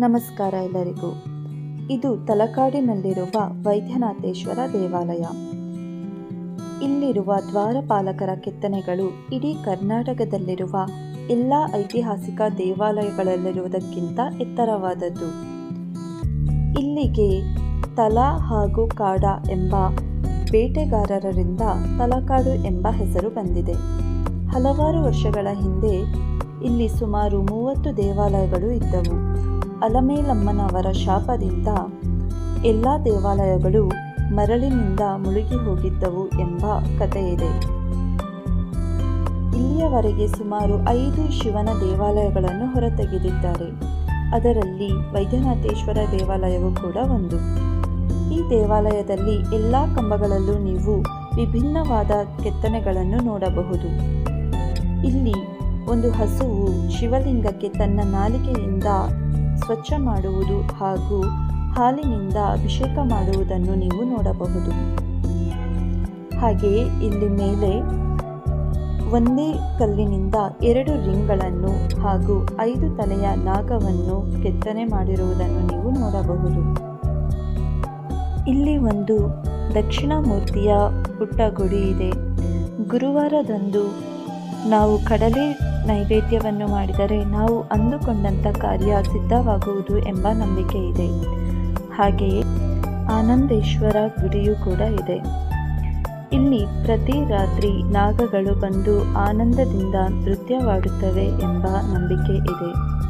ನಮಸ್ಕಾರ ಎಲ್ಲರಿಗೂ. ಇದು ತಲಕಾಡಿನಲ್ಲಿರುವ ವೈದ್ಯನಾಥೇಶ್ವರ ದೇವಾಲಯ. ಇಲ್ಲಿರುವ ದ್ವಾರಪಾಲಕರ ಕೆತ್ತನೆಗಳು ಇಡೀ ಕರ್ನಾಟಕದಲ್ಲಿರುವ ಎಲ್ಲ ಐತಿಹಾಸಿಕ ದೇವಾಲಯಗಳಲ್ಲಿರುವುದಕ್ಕಿಂತ ಎತ್ತರವಾದದ್ದು. ಇಲ್ಲಿಗೆ ತಲ ಹಾಗೂ ಕಾಡ ಎಂಬ ಬೇಟೆಗಾರರಿಂದ ತಲಕಾಡು ಎಂಬ ಹೆಸರು ಬಂದಿದೆ. ಹಲವಾರು ವರ್ಷಗಳ ಹಿಂದೆ ಇಲ್ಲಿ ಸುಮಾರು ಮೂವತ್ತು ದೇವಾಲಯಗಳು ಇದ್ದವು. ಅಲಮೇಲಮ್ಮನವರ ಶಾಪದಿಂದ ಎಲ್ಲ ದೇವಾಲಯಗಳು ಮರಳಿನಿಂದ ಮುಳುಗಿ ಹೋಗಿದ್ದವು ಎಂಬ ಕಥೆಯಿದೆ. ಇಲ್ಲಿಯವರೆಗೆ ಸುಮಾರು ಐದು ಶಿವನ ದೇವಾಲಯಗಳನ್ನು ಹೊರತೆಗೆದಿದ್ದಾರೆ. ಅದರಲ್ಲಿ ವೈದ್ಯನಾಥೇಶ್ವರ ದೇವಾಲಯವು ಕೂಡ ಒಂದು. ಈ ದೇವಾಲಯದಲ್ಲಿ ಎಲ್ಲ ಕಂಬಗಳಲ್ಲೂ ನೀವು ವಿಭಿನ್ನವಾದ ಕೆತ್ತನೆಗಳನ್ನು ನೋಡಬಹುದು. ಇಲ್ಲಿ ಒಂದು ಹಸುವು ಶಿವಲಿಂಗಕ್ಕೆ ತನ್ನ ನಾಲಿಗೆಯಿಂದ ಸ್ವಚ್ಛ ಮಾಡುವುದು ಹಾಗೂ ಹಾಲಿನಿಂದ ಅಭಿಷೇಕ ಮಾಡುವುದನ್ನು ನೀವು ನೋಡಬಹುದು. ಹಾಗೆಯೇ ಇಲ್ಲಿ ಮೇಲೆ ಒಂದೇ ಕಲ್ಲಿನಿಂದ ಎರಡು ರಿಂಗ್ಗಳನ್ನು ಹಾಗೂ ಐದು ತಲೆಯ ನಾಗವನ್ನು ಕೆತ್ತನೆ ಮಾಡಿರುವುದನ್ನು ನೀವು ನೋಡಬಹುದು. ಇಲ್ಲಿ ಒಂದು ದಕ್ಷಿಣ ಮೂರ್ತಿಯ ಪುಟ್ಟ ಗುಡಿ ಇದೆ. ಗುರುವಾರದಂದು ನಾವು ಕಡಲೆ ನೈವೇದ್ಯವನ್ನು ಮಾಡಿದರೆ ನಾವು ಅಂದುಕೊಂಡಂಥ ಕಾರ್ಯ ಸಿದ್ಧವಾಗುವುದು ಎಂಬ ನಂಬಿಕೆ ಇದೆ. ಹಾಗೆಯೇ ಆನಂದೇಶ್ವರ ಗುಡಿಯೂ ಕೂಡ ಇದೆ. ಇಲ್ಲಿ ಪ್ರತಿ ರಾತ್ರಿ ನಾಗಗಳು ಬಂದು ಆನಂದದಿಂದ ನೃತ್ಯವಾಡುತ್ತವೆ ಎಂಬ ನಂಬಿಕೆ ಇದೆ.